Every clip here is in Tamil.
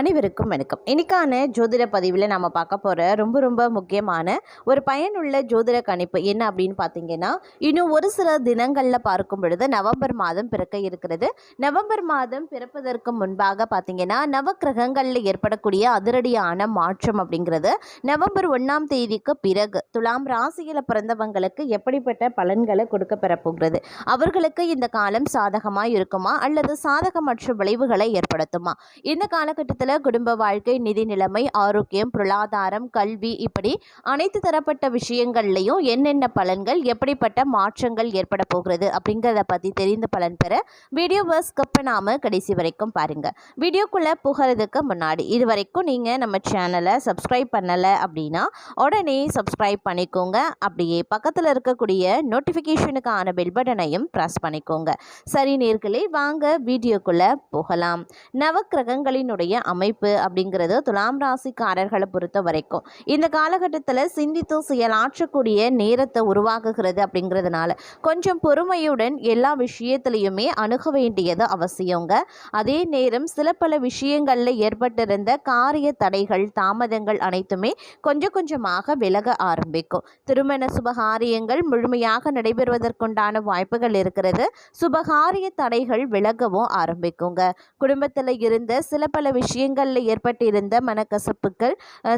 அனைவருக்கும் வணக்கம். இன்னைக்கான ஜோதிட பதிவில் நம்ம பார்க்க போகிற ரொம்ப ரொம்ப முக்கியமான ஒரு பயனுள்ள ஜோதிட கணிப்பு என்ன அப்படின்னு பார்த்தீங்கன்னா இன்னும் ஒரு சில தினங்களில் பார்க்கும் பொழுது நவம்பர் மாதம் பிறக்க இருக்கிறது. நவம்பர் மாதம் பிறப்பதற்கு முன்பாக பார்த்தீங்கன்னா நவக்கிரகங்களில் ஏற்படக்கூடிய அதிரடியான மாற்றம் அப்படிங்கிறது நவம்பர் ஒன்றாம் தேதிக்கு பிறகு துலாம் ராசியில் பிறந்தவங்களுக்கு எப்படிப்பட்ட பலன்களை கொடுக்க பெறப்போகிறது அவர்களுக்கு இந்த காலம் சாதகமாக இருக்குமா? அல்லது சாதகமற்ற விளைவுகளை ஏற்படுத்துமா? இந்த காலகட்டத்தில் குடும்ப வாழ்க்கை நிதி நிலைமை ஆரோக்கியம் பொருளாதாரம் கல்வி இப்படி அனைத்து தரப்பட்ட விஷயங்கள்லையும் என்னென்ன பலன்கள் எப்படிப்பட்ட மாற்றங்கள் ஏற்பட போகிறது அப்படிங்கிறத பற்றி தெரிந்து பலன் பெற வீடியோவை ஸ்கிப் பண்ணாமல் கடைசி வரைக்கும் பாருங்கள் வீடியோக்குள்ளே புகிறதுக்கு முன்னாடி இது வரைக்கும் நீங்கள் நம்ம சேனலை சப்ஸ்கிரைப் பண்ணலை அப்படின்னா உடனே சப்ஸ்கிரைப் பண்ணிக்கோங்க. அப்படியே பக்கத்தில் இருக்கக்கூடிய நோட்டிஃபிகேஷனுக்கான பெல் பட்டனையும் ப்ரெஸ் பண்ணிக்கோங்க. சரி நேர்களே வாங்க வீடியோக்குள்ளே போகலாம். நவக்கிரகங்களினுடைய அமைப்பு அப்படிங்கிறது துலாம் ராசிக்காரர்களை பொறுத்த வரைக்கும். இந்த காலகட்டத்தில் சிந்தித்து செயலாற்றக்கூடிய நேரத்தை உருவாக்குகிறது அப்படிங்கிறதுனால கொஞ்சம் பொறுமையுடன் எல்லா விஷயத்துலையுமே அணுக வேண்டியது அவசியங்க. அதே நேரம் சில பல விஷயங்களில் ஏற்பட்டிருந்த காரிய தடைகள் தாமதங்கள் அனைத்துமே கொஞ்சம் கொஞ்சமாக விலக ஆரம்பிக்கும். திருமண சுபகாரியங்கள் முழுமையாக நடைபெறுவதற்குண்டான வாய்ப்புகள் இருக்கிறது. சுபகாரிய தடைகள் விலகவும் ஆரம்பிக்குங்க. குடும்பத்தில் இருந்த சில பல விஷயங்களில் ஏற்பட்டிருந்த மனக்கசப்புகள்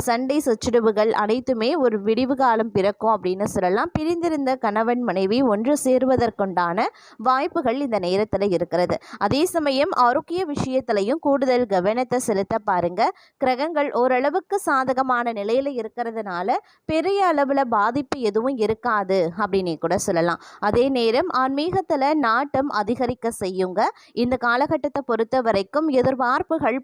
சண்டை சச்சுரவுகள் அனைத்துமே ஒரு விடிவு காலம் பிறக்கும் அப்படின்னு சொல்லலாம். பிரிந்திருந்த கணவன் மனைவி ஒன்று சேருவதற்குண்டான வாய்ப்புகள் இந்த நேரத்தில் இருக்கிறது. அதே சமயம் ஆரோக்கிய விஷயத்திலையும் கூடுதல் கவனத்தை செலுத்த பாருங்க. கிரகங்கள் ஓரளவுக்கு சாதகமான நிலையில் இருக்கிறதுனால பெரிய அளவில் பாதிப்பு எதுவும் இருக்காது அப்படின்னு கூட சொல்லலாம். அதே நேரம் ஆன்மீகத்தில் நாட்டம் அதிகரிக்க செய்யுங்க. இந்த காலகட்டத்தை பொறுத்த வரைக்கும் எதிர்பார்ப்புகள்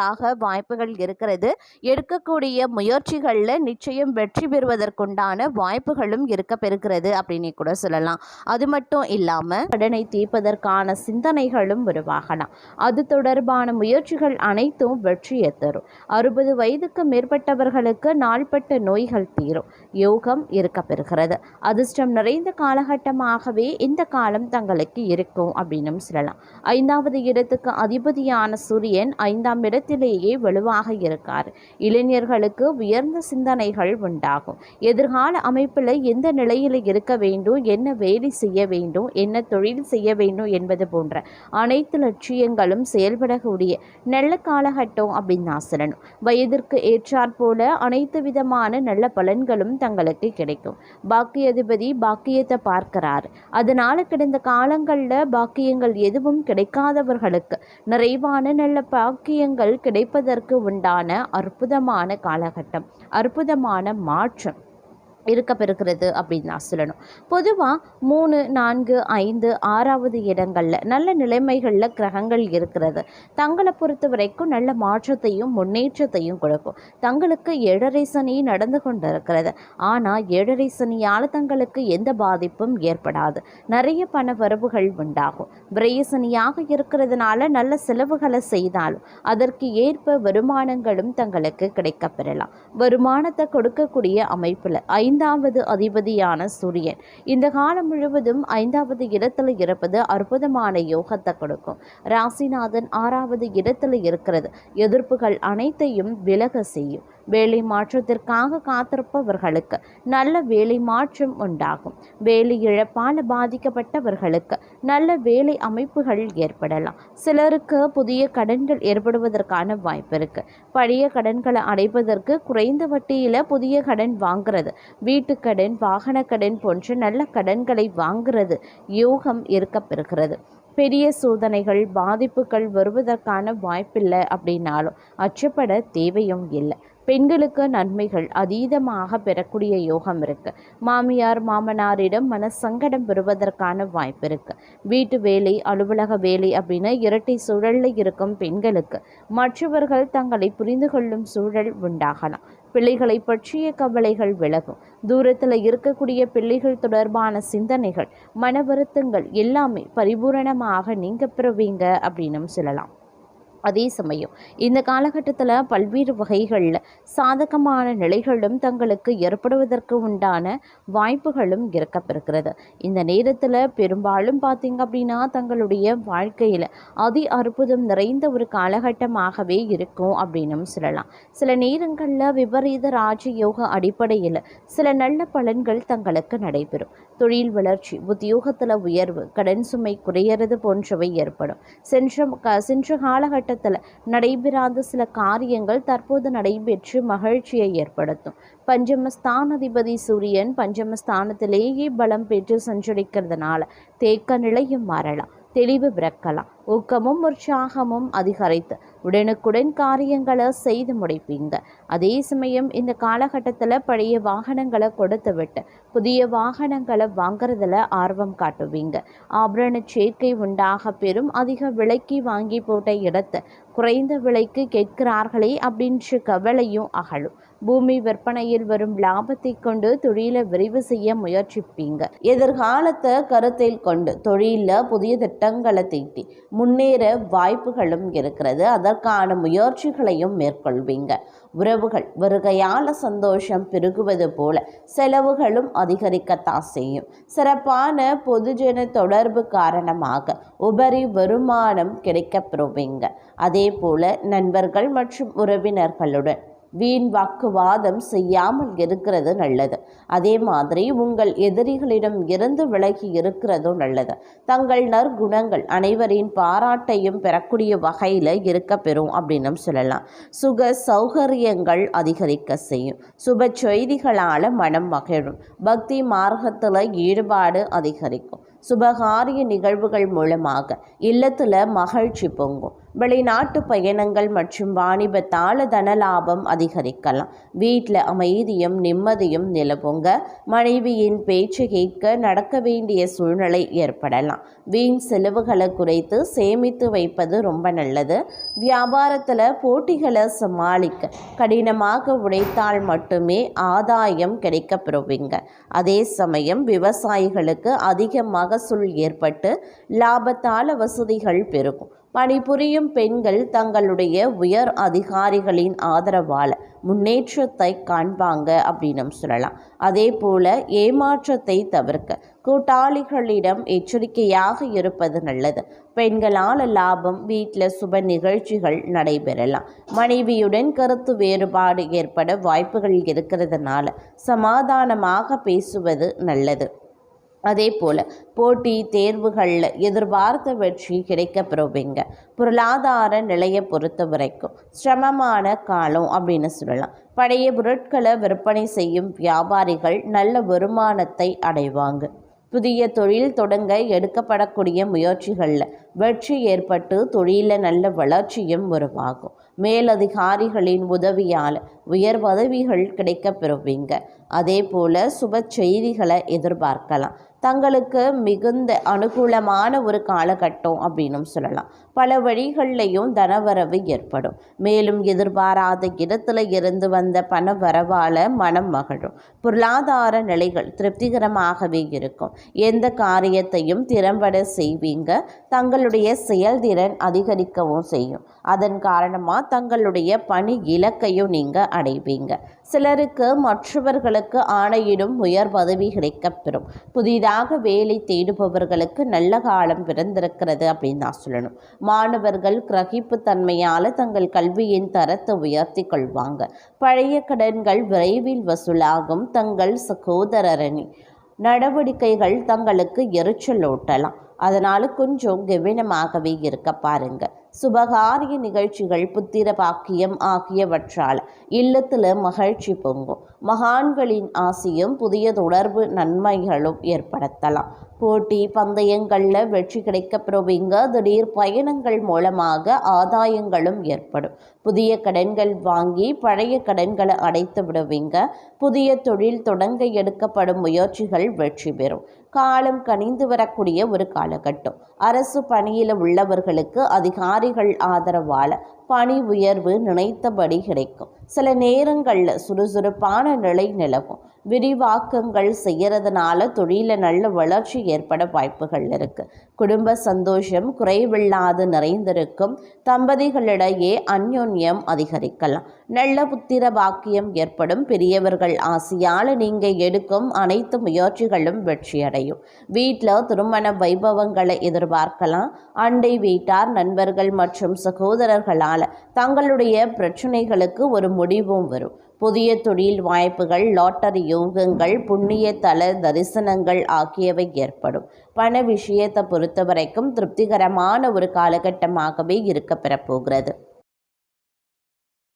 ஆக வாய்ப்புகள் இருக்கிறது. எடுக்கக்கூடிய முயற்சிகளில் நிச்சயம் வெற்றி பெறுவதற்குண்டான வாய்ப்புகளும் இருக்க பெறுகிறது அப்படின்னு கூட சொல்லலாம். அது மட்டும் இல்லாமல் கடனை தீர்ப்பதற்கான சிந்தனைகளும் உருவாகலாம். அது தொடர்பான முயற்சிகள் அனைத்தும் வெற்றியை தரும். அறுபது வயதுக்கு மேற்பட்டவர்களுக்கு நாள்பட்ட நோய்கள் தீரும். யோகம் இருக்க பெறுகிறது. அதிர்ஷ்டம் நிறைந்த காலகட்டமாகவே இந்த காலம் தங்களுக்கு இருக்கும் அப்படின்னு சொல்லலாம். ஐந்தாவது இடத்துக்கு அதிபதியான சூரியன் ஐந்தாம் இடத்தில் இடத்திலேயே வலுவாக இருக்கார். இளைஞர்களுக்கு உயர்ந்த சிந்தனைகள் உண்டாகும். எதிர்கால அமைப்பில் எந்த நிலையில் இருக்க வேண்டும் என்ன வேலை செய்ய வேண்டும் என்ன தொழில் செய்ய வேண்டும் என்பது போன்ற அனைத்து லட்சியங்களும் செயல்படக்கூடிய நல்ல காலகட்டம் அப்படின்னு நான் சொல்லணும். வயதிற்கு ஏற்றாற் போல அனைத்து விதமான நல்ல பலன்களும் தங்களுக்கு கிடைக்கும். பாக்கியதிபதி பாக்கியத்தை பார்க்கிறார். அதனால கிடந்த காலங்களில் பாக்கியங்கள் எதுவும் கிடைக்காதவர்களுக்கு நிறைவான நல்ல பாக்கியங்கள் கிடைப்பதற்கு உண்டான அற்புதமான காலகட்டம் அற்புதமான மாற்றம். இருக்க பெறுகிறது அப்படின்னு நான் சொல்லணும். பொதுவாக மூணு நான்கு ஐந்து ஆறாவது இடங்களில் நல்ல நிலைமைகளில் கிரகங்கள் இருக்கிறது. தங்களை பொறுத்த வரைக்கும் நல்ல மாற்றத்தையும் முன்னேற்றத்தையும் கொடுக்கும். தங்களுக்கு ஏழரை சனி நடந்து கொண்டு இருக்கிறது ஆனால் ஏழரை சனியால் தங்களுக்கு எந்த பாதிப்பும் ஏற்படாது. நிறைய பண வரவுகள் உண்டாகும். விரய சனியாக இருக்கிறதுனால நல்ல செலவுகளை செய்தாலும் அதற்கு ஏற்ப வருமானங்களும் தங்களுக்கு கிடைக்கப்பெறலாம். வருமானத்தை கொடுக்கக்கூடிய அமைப்பில் ஐ ஐந்தாவது அதிபதியான சூரியன். இந்த காலம் முழுவதும் ஐந்தாவது இடத்துல இருப்பது அற்புதமான யோகத்தை கொடுக்கும். ராசிநாதன் ஆறாவது இடத்துல இருக்கிறது. எதிர்ப்புகள் அனைத்தையும் விலக செய்யும். வேலை மாற்றத்திற்காக காத்திருப்பவர்களுக்கு நல்ல வேலை மாற்றம் உண்டாகும். வேலை இழப்பால் பாதிக்கப்பட்டவர்களுக்கு நல்ல வேலை அமைப்புகள் ஏற்படலாம். சிலருக்கு புதிய கடன்கள் ஏற்படுவதற்கான வாய்ப்பு இருக்கு. பழைய கடன்களை அடைப்பதற்கு குறைந்த வட்டியில் புதிய கடன் வாங்குறது வீட்டுக்கடன் வாகன கடன் போன்ற நல்ல கடன்களை வாங்குறது யோகம் இருக்கப்பெறுகிறது பெரிய சோதனைகள் பாதிப்புகள் வருவதற்கான வாய்ப்பில்லை அப்படின்னாலும் அச்சப்பட தேவையும் இல்லை. பெண்களுக்கு நன்மைகள் அதீதமாக பெறக்கூடிய யோகம் இருக்கு. மாமியார் மாமனாரிடம் மன சங்கடம் பெறுவதற்கான வாய்ப்பு இருக்கு. வீட்டு வேலை அலுவலக வேலை அப்படின்னு இரட்டை சூழல்ல இருக்கும் பெண்களுக்கு மற்றவர்கள் தங்களை புரிந்து கொள்ளும் சூழல் உண்டாகலாம். பிள்ளைகளை பற்றிய கவலைகள் விலகும். தூரத்தில் இருக்கக்கூடிய பிள்ளைகள் தொடர்பான சிந்தனைகள் மன வருத்தங்கள் எல்லாமே பரிபூரணமாக நீங்க பெறுவீங்க அப்படின்னும் சொல்லலாம். அதே சமயம் இந்த காலகட்டத்தில் பல்வேறு வகைகளில் சாதகமான நிலைகளும் தங்களுக்கு ஏற்படுவதற்கு உண்டான வாய்ப்புகளும் இருக்கப்பெறுகிறது. இந்த நேரத்தில் பெரும்பாலும் பார்த்தீங்க அப்படின்னா தங்களுடைய வாழ்க்கையில் அதி அற்புதம் நிறைந்த ஒரு காலகட்டமாகவே இருக்கும் அப்படின்னும் சொல்லலாம். சில நேரங்களில் விபரீத ராஜயோக அடிப்படையில் சில நல்ல பலன்கள் தங்களுக்கு நடைபெறும். தொழில் வளர்ச்சி உத்தியோகத்தில் உயர்வு கடன் சுமை குறையிறது போன்றவை ஏற்படும். சென்ற சென்ற காலகட்ட காலகட்டத்தில் நடைபெறாத சில காரியங்கள் தற்போது நடைபெற்று மகிழ்ச்சியை ஏற்படுத்தும். பஞ்சமஸ்தானாதிபதி சூரியன் பஞ்சமஸ்தானத்திலேயே பலம் பெற்று சஞ்சரிக்கிறதுனால தேக்க நிலையும் மாறலாம் தெளிவு பிறக்கலாம். ஊக்கமும் உற்சாகமும் அதிகரித்து உடனுக்குடன் காரியங்களை செய்து முடிப்பீங்க. அதே சமயம் இந்த காலகட்டத்தில் பழைய வாகனங்களை கொடுத்து விட்டு புதிய வாகனங்களை வாங்குறதுல ஆர்வம் காட்டுவீங்க. ஆபரண சேர்க்கை உண்டாக பெறும் அதிக விலைக்கு வாங்கி போட்ட இடத்தை குறைந்த விலைக்கு கேட்கிறார்களே அப்படின்ற கவலையும் அகலும். பூமி விற்பனையில் வரும் லாபத்தை கொண்டு தொழிலை விரிவு செய்ய முயற்சிப்பீங்க. எதிர்காலத்தை கருத்தில் கொண்டு தொழிலில் புதிய திட்டங்களை தீட்டி முன்னேற வாய்ப்புகளும் இருக்கிறது. அதற்கான முயற்சிகளையும் மேற்கொள்வீங்க. உறவுகள் வருகையால சந்தோஷம் பெருகுவது போல செலவுகளும் அதிகரிக்கத்தான் செய்யும். சிறப்பான பொதுஜன தொடர்பு காரணமாக உபரி வருமானம் கிடைக்கப்பெறுவீங்க அதே போல நண்பர்கள் மற்றும் உறவினர்களுடன் வீண் வாக்குவாதம் செய்யாமல் இருக்கிறது நல்லது. அதே மாதிரி உங்கள் எதிரிகளிடம் இருந்து விலகி இருக்கிறதும் நல்லது. தங்கள் நற்குணங்கள் அனைவரின் பாராட்டையும் பெறக்கூடிய வகையில் இருக்க பெறும் அப்படின்னும் சொல்லலாம். சுக சௌகரியங்கள் அதிகரிக்க செய்யும். சுப செய்திகளால் மனம் மகிழும். பக்தி மார்க்கத்தில் ஈடுபாடு அதிகரிக்கும். சுபகாரிய நிகழ்வுகள் மூலமாக இல்லத்தில் மகிழ்ச்சி பொங்கும். வெளிநாட்டு பயணங்கள் மற்றும் வாணிபத்தால தன லாபம் அதிகரிக்கலாம். வீட்டில் அமைதியும் நிம்மதியும் நிலவுங்க. மனைவியின் பேச்சு கேட்க நடக்க வேண்டிய சூழ்நிலை ஏற்படலாம். வீண் செலவுகளை குறைத்து சேமித்து வைப்பது ரொம்ப நல்லது. வியாபாரத்தில் போட்டிகளை சமாளிக்க கடினமாக உழைத்தால் மட்டுமே ஆதாயம் கிடைக்கப்பெறுவீங்க. அதே சமயம் விவசாயிகளுக்கு அதிக மகசூல் ஏற்பட்டு லாபத்தால வசதிகள் பெருகும். பணிபுரியும் பெண்கள் தங்களுடைய உயர் அதிகாரிகளின் ஆதரவால் முன்னேற்றத்தை காண்பாங்க அப்படின்னு சொல்லலாம். அதே போல ஏமாற்றத்தை தவிர்க்க கூட்டாளிகளிடம் எச்சரிக்கையாக இருப்பது நல்லது. பெண்களால் லாபம் வீட்டில் சுப நிகழ்ச்சிகள் நடைபெறலாம். மனைவியுடன் கருத்து வேறுபாடு ஏற்பட வாய்ப்புகள் இருக்கிறதுனால சமாதானமாக பேசுவது நல்லது. அதே போல் போட்டி தேர்வுகளில் எதிர்பார்த்த வெற்றி கிடைக்க பெறுவீங்க பொருளாதார நிலையை பொறுத்த வரைக்கும் சிரமமான காலம் அப்படின்னு சொல்லலாம். பழைய பொருட்களை விற்பனை செய்யும் வியாபாரிகள் நல்ல வருமானத்தை அடைவாங்க. புதிய தொழில் தொடங்க எடுக்கப்படக்கூடிய முயற்சிகளில் வெற்றி ஏற்பட்டு தொழிலில் நல்ல வளர்ச்சியும் உருவாகும். மேலதிகாரிகளின் உதவியால் உயர் பதவிகள் கிடைக்க பெறுவீங்க அதே போல் சுப செய்திகளை எதிர்பார்க்கலாம். தங்களுக்கு மிகுந்த அனுகூலமான ஒரு காலகட்டம் அப்படின்னும் சொல்லலாம். பல வழிகள்லையும் தனவரவு ஏற்படும். மேலும் எதிர்பாராத இடத்துல இருந்து வந்த பண வரவால் மனம் மகிழும். பொருளாதார நிலைகள் திருப்திகரமாகவே இருக்கும். எந்த காரியத்தையும் திறம்பட செய்வீங்க. தங்களுடைய செயல்திறன் அதிகரிக்கவும் செய்யும். அதன் காரணமாக தங்களுடைய பணி இலக்கையும் நீங்கள் அடைவீங்க. சிலருக்கு மற்றவர்களுக்கு ஆணையிடும் உயர் பதவி கிடைக்கப்பெறும். புதிதாக வேலை தேடுபவர்களுக்கு நல்ல காலம் பிறந்திருக்கிறது அப்படின்னு நான் சொல்லணும். மாணவர்கள் கிரகிப்பு தன்மையால் தங்கள் கல்வியின் தரத்தை உயர்த்தி கொள்வாங்க. பழைய கடன்கள் விரைவில் வசூலாகும். தங்கள் சகோதரரணி நடவடிக்கைகள் தங்களுக்கு எரிச்சல் ஓட்டலாம் அதனால் கொஞ்சம் கவனமாகவே இருக்க பாருங்கள் சுபகாரிய நிகழ்ச்சிகள் புத்திர பாக்கியம் ஆகியவற்றால் இல்லத்தில் மகிழ்ச்சி பொங்கும். மகான்களின் ஆசையும் புதிய தொடர்பு நன்மைகளும் ஏற்படுத்தலாம். போட்டி பந்தயங்களில் வெற்றி கிடைக்கப்பெறுவீங்க. திடீர் பயணங்கள் மூலமாக ஆதாயங்களும் ஏற்படும். புதிய கடன்கள் வாங்கி பழைய கடன்களை அடைத்து விடுவீங்க. புதிய தொழில் தொடங்க எடுக்கப்படும் முயற்சிகள் வெற்றி பெறும். காலம் கனிந்து வரக்கூடிய ஒரு காலகட்டம். அரசு பணியில் உள்ளவர்களுக்கு அதிகாரிகள் ஆதரவால் பணி உயர்வு நினைத்தபடி கிடைக்கும். சில நேரங்களில் சுறுசுறுப்பான நிலை நிலவும். விரிவாக்கங்கள் செய்யறதுனால தொழிலில் நல்ல வளர்ச்சி ஏற்பட வாய்ப்புகள் இருக்கு. குடும்ப சந்தோஷம் குறைவில்லாது நிறைந்திருக்கும். தம்பதிகளிடையே அந்யோன்யம் அதிகரிக்கலாம். நல்ல புத்திர பாக்கியம் ஏற்படும். பெரியவர்கள் ஆசையால் நீங்கள் எடுக்கும் அனைத்து முயற்சிகளும் வெற்றியடையும். வீட்டில் திருமண வைபவங்களை எதிர்பார்க்கலாம். அண்டை வீட்டார் நண்பர்கள் மற்றும் சகோதரர்களால் தங்களுடைய பிரச்சனைகளுக்கு ஒரு முடிவும் வரும். புதிய தொழில் வாய்ப்புகள் லாட்டரி யோகங்கள் புண்ணிய தல தரிசனங்கள் ஆகியவை ஏற்படும். பண விஷயத்தை பொறுத்த வரைக்கும் திருப்திகரமான ஒரு காலகட்டமாகவே இருக்க பெறப்போகிறது